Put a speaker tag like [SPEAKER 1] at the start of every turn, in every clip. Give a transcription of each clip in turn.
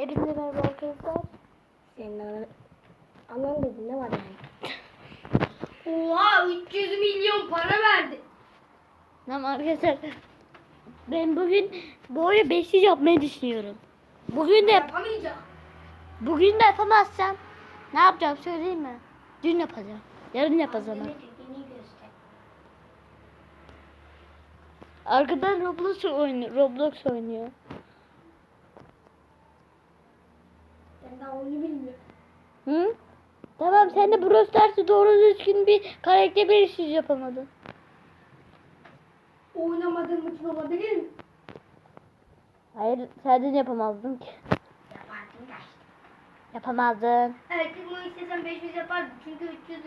[SPEAKER 1] Hepinize merhaba arkadaşlar. Senin anan, anan dedi ne var yani?
[SPEAKER 2] Oha 300 milyon para verdi.
[SPEAKER 1] Tamam arkadaşlar. Ben bugün bu oyunu 500 yapmayı düşünüyorum. Bugün de yap
[SPEAKER 2] Yapamayacak.
[SPEAKER 1] bugün de yapamazsam ne yapacağım söyleyeyim mi? Dün yapacağım. Yarın yapacağım. Arkadan Roblox oynuyor. Roblox oynuyor.
[SPEAKER 2] Ben daha oyunu bilmiyorum.
[SPEAKER 1] Hı? Tamam sen de Brawl Stars'ı doğru düzgün bir karakter belirsiz yapamadın.
[SPEAKER 2] Oynamadığım için olabilir mi?
[SPEAKER 1] Hayır sen de yapamazdın ki.
[SPEAKER 2] Yapardım da.
[SPEAKER 1] Yapamazdın.
[SPEAKER 2] Evet bunu istesem 500 yapardım. Çünkü 300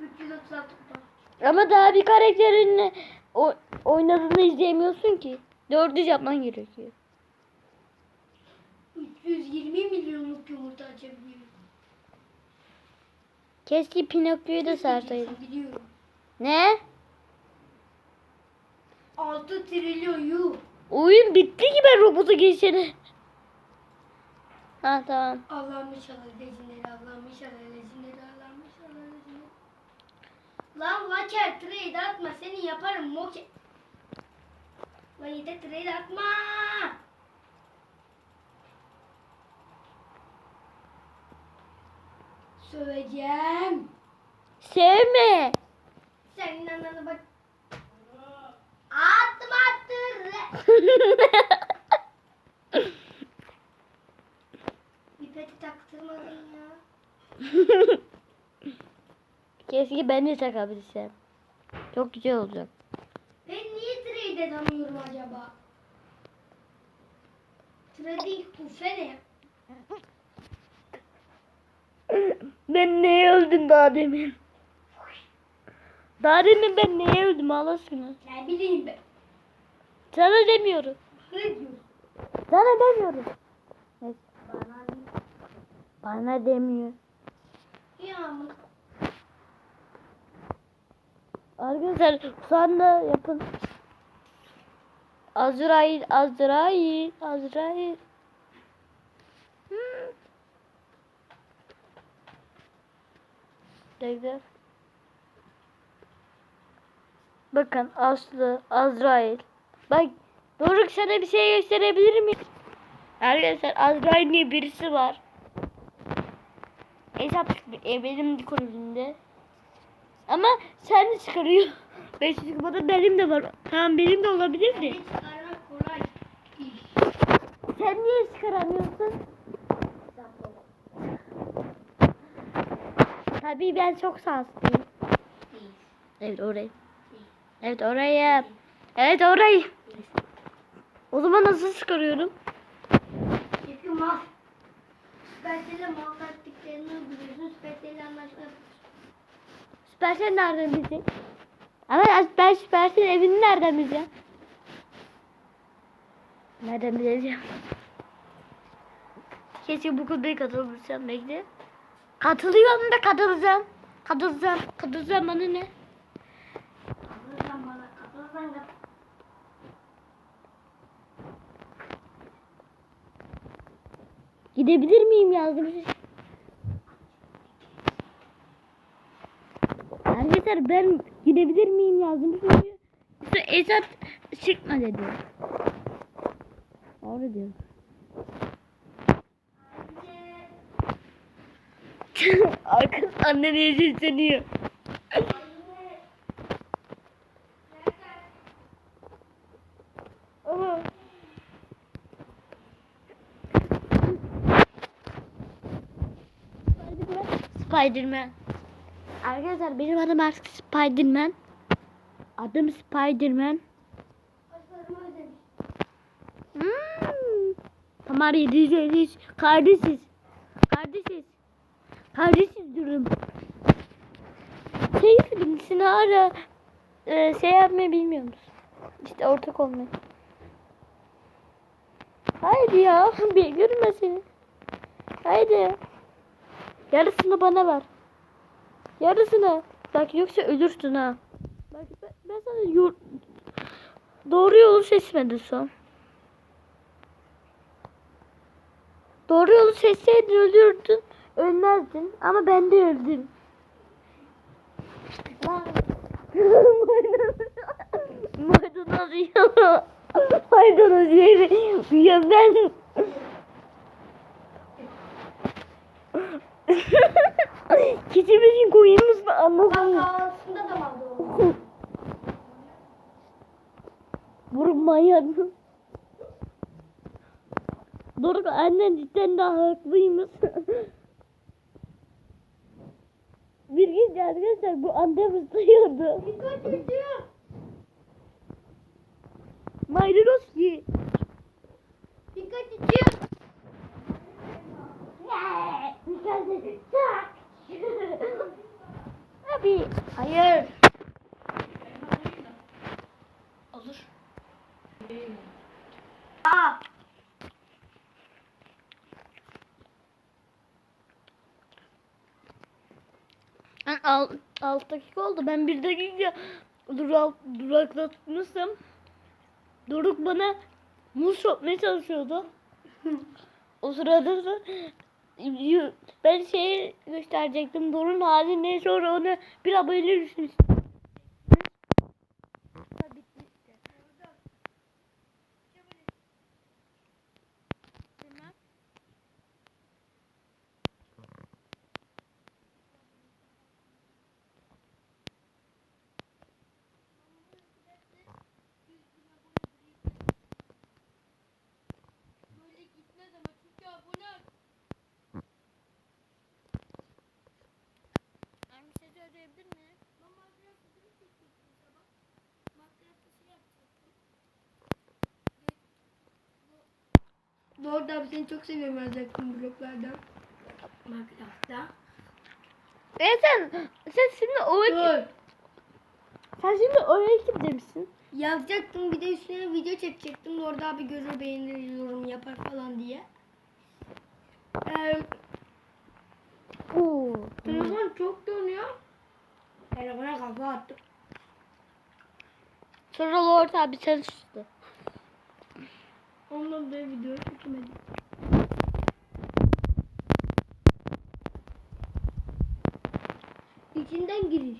[SPEAKER 2] 336 kupa.
[SPEAKER 1] Ama daha bir karakterin o, oynadığını izleyemiyorsun ki. 400 yapman gerekiyor.
[SPEAKER 2] 320 milyonluk yumurta açabiliyorum.
[SPEAKER 1] Keşke Pinokyo'yu da sarsaydın.
[SPEAKER 2] Biliyorum.
[SPEAKER 1] Ne?
[SPEAKER 2] 6 trilyon yuh.
[SPEAKER 1] Oyun bitti ki ben robotu geçene. Ha tamam.
[SPEAKER 2] Allah'ım inşallah lezinleri, Allah'ım inşallah lezinleri, Allah'ım inşallah lezinleri. Lan Watcher trade atma seni yaparım moke. Lan yeter trade atma. Söveceğim.
[SPEAKER 1] Sevme.
[SPEAKER 2] Senin ananı bak. Attım attım. Pipeti taktırmadın ya.
[SPEAKER 1] Keşke ben de takabilsem. Çok güzel olacak.
[SPEAKER 2] Ben niye trade edemiyorum acaba? Trading kufe ne?
[SPEAKER 1] Ben neye öldüm daha demin? Daha demin ben neye öldüm aşkına?
[SPEAKER 2] Ne bileyim ben.
[SPEAKER 1] Sana demiyorum.
[SPEAKER 2] Ne diyorsun?
[SPEAKER 1] Sana demiyorum. Evet,
[SPEAKER 2] Bana.
[SPEAKER 1] Bana demiyor.
[SPEAKER 2] Yağmur.
[SPEAKER 1] Arkadaşlar şu anda yapın. Azrail, Azrail, Azrail. Hmm. Bekle. Bakın Aslı, Azrail. Bak Doruk sana bir şey gösterebilir miyim? Arkadaşlar Azrail diye birisi var. Hesap e, benim kulübümde. Ama sen de çıkarıyor. 500 çıkmadı benim de var. Tamam benim de olabilir de. Sen niye çıkaramıyorsun? Tabii ben çok şanslıyım.
[SPEAKER 2] Değil.
[SPEAKER 1] Evet orayı. Evet orayı. Evet orayı. O zaman nasıl çıkarıyorum?
[SPEAKER 2] Çünkü mal. Süpersel'e mal taktiklerini uyguluyorsun. Süpersel'le anlaşma
[SPEAKER 1] Süpersel nereden bilecek? Ama ben Süpersel evini nereden bileceğim? Nereden bileceğim? Keşke bu konuda katılmışsam bekle. Katılıyorum da katılacağım. Katılacağım. Katılacağım bana ne?
[SPEAKER 2] Kapılırsan bana kapılırsan da
[SPEAKER 1] Gidebilir miyim yazdım. Arkadaşlar ben gidebilir miyim yazdım. Esat çıkma dedi. Doğru diyor. Arkadaş annene sesleniyor. Spiderman. Arkadaşlar benim adım artık Spiderman. Adım Spiderman. Hmm. Tamam yediz yediz. Kardeşiz. Kardeşiz. Kardeşiz durum. Şey birisini ara. Ee, şey yapmayı bilmiyor musun? İşte ortak olmayı. Haydi ya. Bir görme seni. Haydi. Yarısını bana ver. Yarısını. Bak yoksa ölürsün ha. Bak ben, sana yor- doğru yolu seçmedim son. Doğru yolu seçseydin ölürdün. Ölmezdin. Ama ben de öldüm. Maydanoz yiyor. Maydanoz. Ya ben. Keçimizin koyunumuz mu
[SPEAKER 2] Bak
[SPEAKER 1] anlamadım.
[SPEAKER 2] kahvaltısında da vardı o.
[SPEAKER 1] Vurun manyak. Doruk annen cidden de haklıymış. Bir gün arkadaşlar bu annem ısırıyordu.
[SPEAKER 2] Dikkat ediyor.
[SPEAKER 1] Maydanoz ki.
[SPEAKER 2] Dikkat ediyor.
[SPEAKER 1] Abi. Hayır.
[SPEAKER 2] Olur. Aa.
[SPEAKER 1] Al, 6 dakika oldu. Ben bir dakika durak, duraklatmışım. Doruk bana muz sokmaya çalışıyordu. o sırada da ben şeyi gösterecektim. Doruk'un hali ne sonra onu bir abone düşmüş.
[SPEAKER 2] Böyle gitmez ama çünkü abone
[SPEAKER 1] Ben bir şey söyleyebilir miyim?
[SPEAKER 2] Bu arada abi seni çok seviyorum yazacaktım bloklardan. Minecraft'ta.
[SPEAKER 1] E sen, sen şimdi o
[SPEAKER 2] Dur.
[SPEAKER 1] sen şimdi o ekipte misin?
[SPEAKER 2] Yazacaktım bir de üstüne video çekecektim. Orada abi görür beğenir yorum yapar falan diye. Ee,
[SPEAKER 1] Oo.
[SPEAKER 2] telefon çok donuyor. Telefona kafa attım.
[SPEAKER 1] Sonra Lord abi sen sustu.
[SPEAKER 2] Ondan da video çekemedim. İçinden giriş.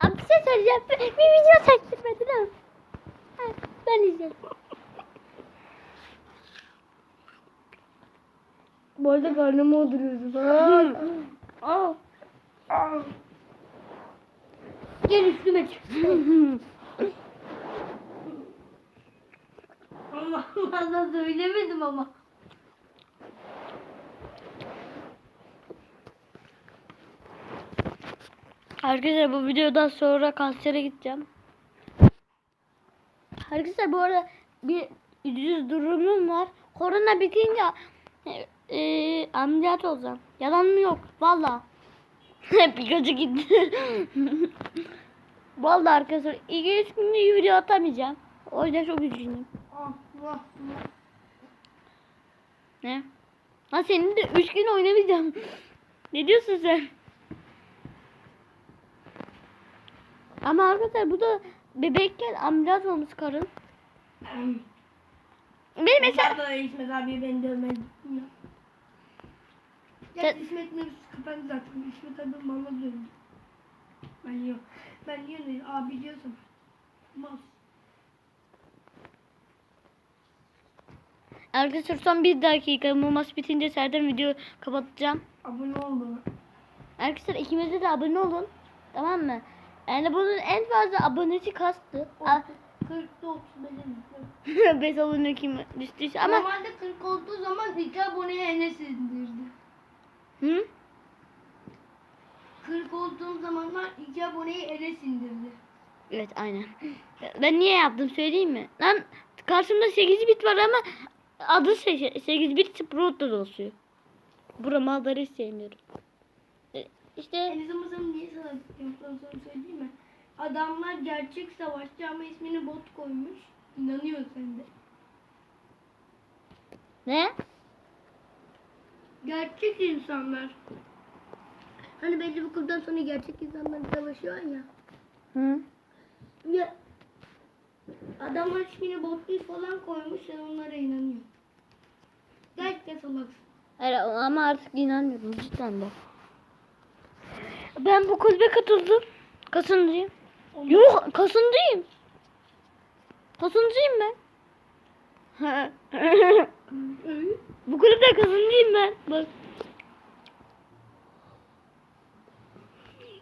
[SPEAKER 1] Abi bir şey söyleyeceğim. Bir, video ha. Ha, Ben izledim.
[SPEAKER 2] Bu arada karnımı oduruyoruz.
[SPEAKER 1] Aa.
[SPEAKER 2] Gel üstüme çık. Allah Allah söylemedim ama.
[SPEAKER 1] Arkadaşlar bu videodan sonra kansere gideceğim. Arkadaşlar bu arada bir yüz durumum var. Korona bitince e, e, ameliyat olacağım. Yalan mı yok? Valla. gözü gitti. Valla arkadaşlar iki üç günde video atamayacağım. O yüzden çok üzgünüm.
[SPEAKER 2] Allah
[SPEAKER 1] Ne? Ha senin de üç gün oynamayacağım. ne diyorsun sen? Ama arkadaşlar bu da bebekken ameliyat olmuş karın. Benim mesela
[SPEAKER 2] Mesela İsmet abi beni dövmedi. Ya
[SPEAKER 1] Sen-
[SPEAKER 2] İsmet Nefis kapandı zaten. İsmet abi bana dövdü. Ben yok. Ben niye değil? Abi diyorsun. Mas.
[SPEAKER 1] arkadaşlar son bir dakika bu maç bitince Serdar video kapatacağım.
[SPEAKER 2] Abone ol bana.
[SPEAKER 1] Arkadaşlar ikimize de abone olun. Tamam mı? Yani bunun en fazla abonesi kastı. A-
[SPEAKER 2] 40'da 30 benim.
[SPEAKER 1] 5 abone kim düştüyse ama
[SPEAKER 2] Normalde 40 olduğu zaman 2 aboneye Enes indirdi.
[SPEAKER 1] hı?
[SPEAKER 2] 40 olduğum zamanlar 2 aboneyi Enes indirdi.
[SPEAKER 1] Evet aynen. Ben niye yaptım söyleyeyim mi? Lan karşımda 8 bit var ama adı 8 bit Sprout'ta da olsun. Bu ramalları hiç sevmiyorum. E, İşte
[SPEAKER 2] mısın niye sana sana söyleyeyim mi? Adamlar gerçek savaşçı ama ismini bot koymuş. İnanıyor sen de.
[SPEAKER 1] ne?
[SPEAKER 2] Gerçek insanlar. Hani belli bir kurdan sonra gerçek insanlar savaşıyor ya.
[SPEAKER 1] Hı?
[SPEAKER 2] Ya Adamlar ismini botnik falan koymuş sen onlara inanıyorsun. Gerçekten salaksın.
[SPEAKER 1] Hayır, ama artık inanmıyorum cidden de. Ben bu kulübe katıldım. Kasıncıyım. Yok kasıncıyım. Kasıncıyım ben. bu kulüpte kasıncıyım ben. Bak.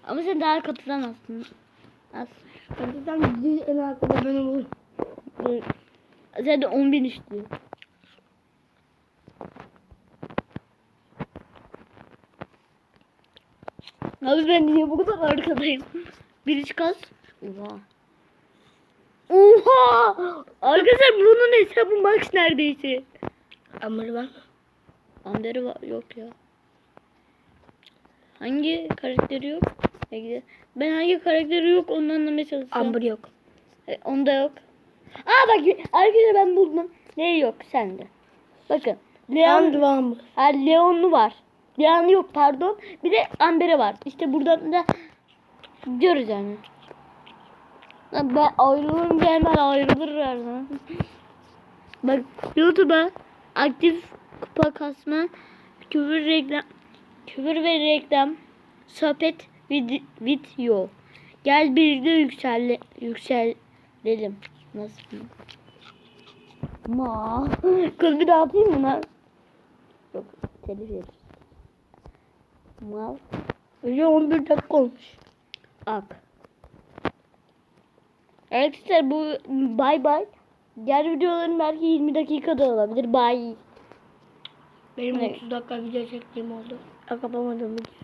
[SPEAKER 1] Ama sen daha katılamazsın. Az.
[SPEAKER 2] Gerçekten bir en arkada benim olur.
[SPEAKER 1] Sen de 10 bin istiyor. Abi ben niye bu kadar arkadayım? Biriç kas. Oha. Oha! Arkadaşlar bunun hesabı max neredeyse.
[SPEAKER 2] Amır var mı?
[SPEAKER 1] Andere var yok ya. Hangi karakteri yok? Ben hangi karakteri yok onu anlamaya çalışıyorum.
[SPEAKER 2] Amber yok.
[SPEAKER 1] E, onda yok. Aa bak arkadaşlar ben buldum. Ne yok sende. Bakın. Leon,
[SPEAKER 2] Amber var mı?
[SPEAKER 1] ha, Leon'lu var. Leon yok pardon. Bir de Amber'e var. İşte buradan da diyoruz yani. Ben ayrılırım hemen ayrılırlar lan. Bak YouTube'a aktif kupa kasma küfür reklam küfür ve reklam sohbet vid- video. Gel birlikte yüksel yükselelim. Nasıl? Ma. Kız bir daha atayım mı lan? Yok. Telif yeriz. Mal.
[SPEAKER 2] Önce 11 dakika olmuş.
[SPEAKER 1] Ak. Arkadaşlar bu bay bay. Diğer videoların belki 20 dakikada olabilir. Bay.
[SPEAKER 2] Benim
[SPEAKER 1] Evet.
[SPEAKER 2] 30 dakika video çektiğim oldu. Kapamadım video.